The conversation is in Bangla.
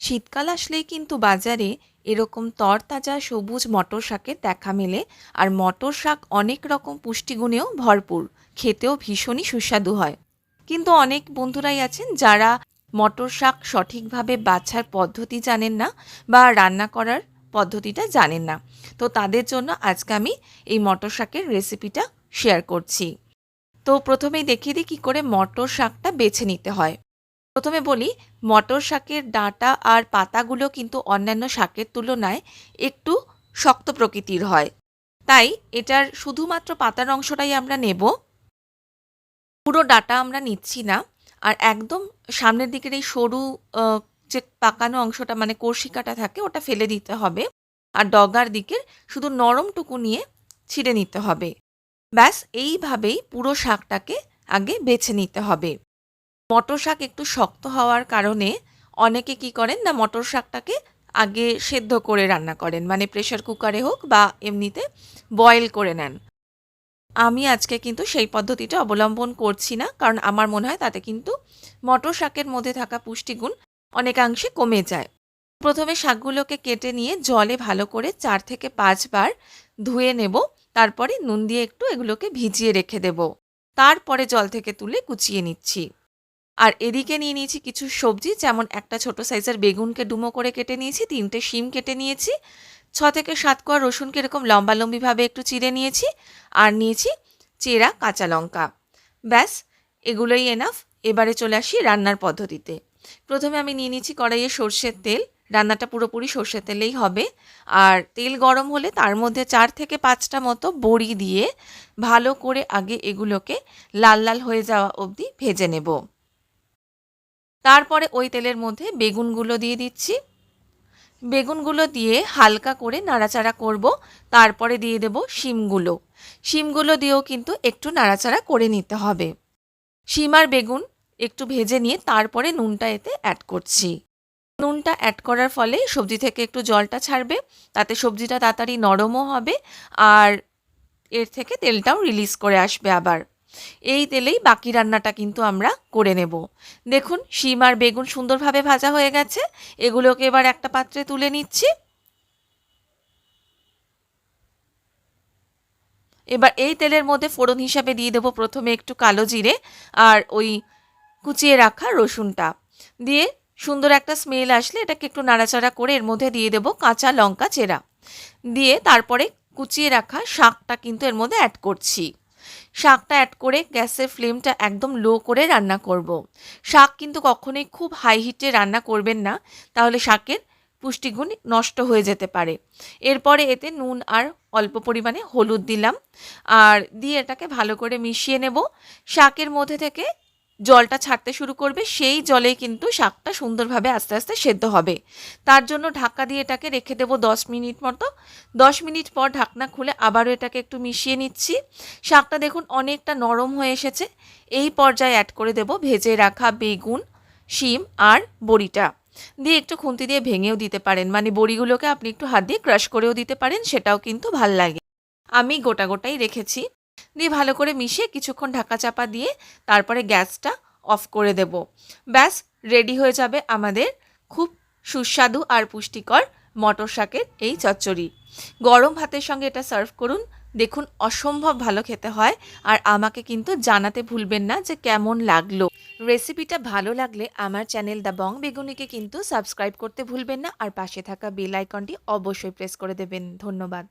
শীতকাল আসলেই কিন্তু বাজারে এরকম তরতাজা সবুজ মটর শাকের দেখা মেলে, আর মটর শাক অনেক রকম পুষ্টিগুণেও ভরপুর, খেতেও ভীষণই সুস্বাদু হয়। কিন্তু অনেক বন্ধুরাই আছেন যারা মটর শাক সঠিকভাবে বাছার পদ্ধতি জানেন না বা রান্না করার পদ্ধতিটা জানেন না। তো তাদের জন্য আজকে আমি এই মটর শাকের রেসিপিটা শেয়ার করছি। তো প্রথমেই দেখিয়ে দিই কী করে মটর শাকটা বেছে নিতে হয়। প্রথমে বলি, মটর শাকের ডাঁটা আর পাতাগুলো কিন্তু অন্যান্য শাকের তুলনায় একটু শক্ত প্রকৃতির হয়। তাই এটার শুধুমাত্র পাতার অংশটাই আমরা নেব। পুরো ডাটা আমরা নিচ্ছি না। আর একদম সামনের দিকের এই সরু যে পাকানো অংশটা মানে কর্ষিকাটা থাকে, ওটা ফেলে দিতে হবে। আর ডগার দিকের শুধু নরমটুকু নিয়ে ছিঁড়ে নিতে হবে। ব্যাস, এইভাবেই পুরো শাকটাকে আগে বেছে নিতে হবে। মটর শাক একটু শক্ত হওয়ার কারণে অনেকে কি করেন না, মটর শাকটাকে আগে সেদ্ধ করে রান্না করেন। মানে প্রেশার কুকারে হোক বা এমনিতে বয়েল করে নেন। আমি আজকে কিন্তু সেই পদ্ধতিটা অবলম্বন করছি না, কারণ আমার মনে হয় তাতে কিন্তু মটর শাকের মধ্যে থাকা পুষ্টিগুণ অনেকাংশে কমে যায়। প্রথমে শাকগুলোকে কেটে নিয়ে জলে ভালো করে চার থেকে পাঁচবার ধুয়ে নেব। তারপরে নুন দিয়ে একটু এগুলোকে ভিজিয়ে রেখে দেব। তারপরে জল থেকে তুলে কুচিয়ে নিচ্ছি। আর এদিকে নিয়ে নিয়েছি কিছু সবজি, যেমন একটা ছোট সাইজের বেগুনকে ডুমো করে কেটে নিয়েছি, তিনটে শিম কেটে নিয়েছি, ছ থেকে সাত কোয়া রসুনকে এরকম লম্বালম্বিভাবে একটু চিড়ে নিয়েছি, আর নিয়েছি চেরা কাঁচা লঙ্কা। ব্যাস, এগুলোই এনাফ এবারে চলে আসি রান্নার পদ্ধতিতে। প্রথমে আমি নিয়ে নিয়েছি কড়াইয়ে সর্ষের তেল। রান্নাটা পুরোপুরি সর্ষের তেলেই হবে। আর তেল গরম হলে তার মধ্যে চার থেকে পাঁচটা মতো বড়ি দিয়ে ভালো করে আগে এগুলোকে লাল লাল হয়ে যাওয়া অবধি ভেজে নেব। তারপরে ওই তেলের মধ্যে বেগুনগুলো দিয়ে দিচ্ছি। বেগুনগুলো দিয়ে হালকা করে নাড়াচাড়া করব। তারপরে দিয়ে দেব শিমগুলো। শিমগুলো দিয়েও কিন্তু একটু নাড়াচাড়া করে নিতে হবে। শিম আর বেগুন একটু ভেজে নিয়ে তারপরে নুনটা এতে অ্যাড করছি। নুনটা অ্যাড করার ফলে সবজি থেকে একটু জলটা ছাড়বে, তাতে সবজিটা তাড়াতাড়ি নরমও হবে আর এর থেকে তেলটাও রিলিজ করে আসবে আবার। এই তেলেই বাকি রান্নাটা কিন্তু আমরা করে নেব। দেখুন, শিম আর বেগুন সুন্দরভাবে ভাজা হয়ে গেছে। এগুলোকে এবার একটা পাত্রে তুলে নিচ্ছি। এবার এই তেলের মধ্যে ফোড়ন হিসাবে দিয়ে দেবো প্রথমে একটু কালো জিরে আর ওই কুচিয়ে রাখা রসুনটা। দিয়ে সুন্দর একটা স্মেল আসলে এটাকে একটু নাড়াচাড়া করে এর মধ্যে দিয়ে দেবো কাঁচা লঙ্কা চেরা। দিয়ে তারপরে কুচিয়ে রাখা শাকটা কিন্তু এর মধ্যে অ্যাড করছি। শাকটা অ্যাড করে গ্যাসের ফ্লেমটা একদম লো করে রান্না করব। শাক কিন্তু কখনোই খুব হাই হিটে রান্না করবেন না, তাহলে শাকের পুষ্টিগুণ নষ্ট হয়ে যেতে পারে এরপরে এতে নুন আর অল্প পরিমাণে হলুদ দিলাম, আর দিয়ে এটাকে ভালো করে মিশিয়ে নেব শাকের মধ্যে থেকে জলটা ছাড়তে শুরু করবে, সেই জলেই কিন্তু শাকটা সুন্দরভাবে আস্তে আস্তে সেদ্ধ হবে। তার জন্য ঢাকা দিয়ে এটাকে রেখে দেবো দশ মিনিট মতো। দশ মিনিট পর ঢাকনা খুলে আবারও এটাকে একটু মিশিয়ে নিচ্ছি। শাকটা দেখুন অনেকটা নরম হয়ে এসেছে। এই পর্যায়ে অ্যাড করে দেব ভেজে রাখা বেগুন, শিম আর বড়িটা। দিয়ে একটু খুন্তি দিয়ে ভেঙেও দিতে পারেন। মানে বড়িগুলোকে আপনি একটু হাত দিয়ে ক্রাশ করেও দিতে পারেন, সেটাও কিন্তু ভালো লাগে। আমি গোটা গোটাই রেখেছি। দিয়ে ভালো করে মিশিয়ে কিছুক্ষণ ঢাকা চাপা দিয়ে তারপরে গ্যাসটা অফ করে দেব। ব্যাস, রেডি হয়ে যাবে আমাদের খুব সুস্বাদু আর পুষ্টিকর মটর শাকের এই চচ্চড়ি। গরম ভাতের সঙ্গে এটা সার্ভ করুন। দেখুন, অসম্ভব ভালো খেতে হয় আর আমাকে কিন্তু জানাতে ভুলবেন না যে কেমন লাগল। রেসিপিটা ভালো লাগলে আমার চ্যানেল দ্য বং বেগুনিকে কিন্তু সাবস্ক্রাইব করতে ভুলবেন না আর পাশে থাকা বেল আইকনটি অবশ্যই প্রেস করে দেবেন। ধন্যবাদ।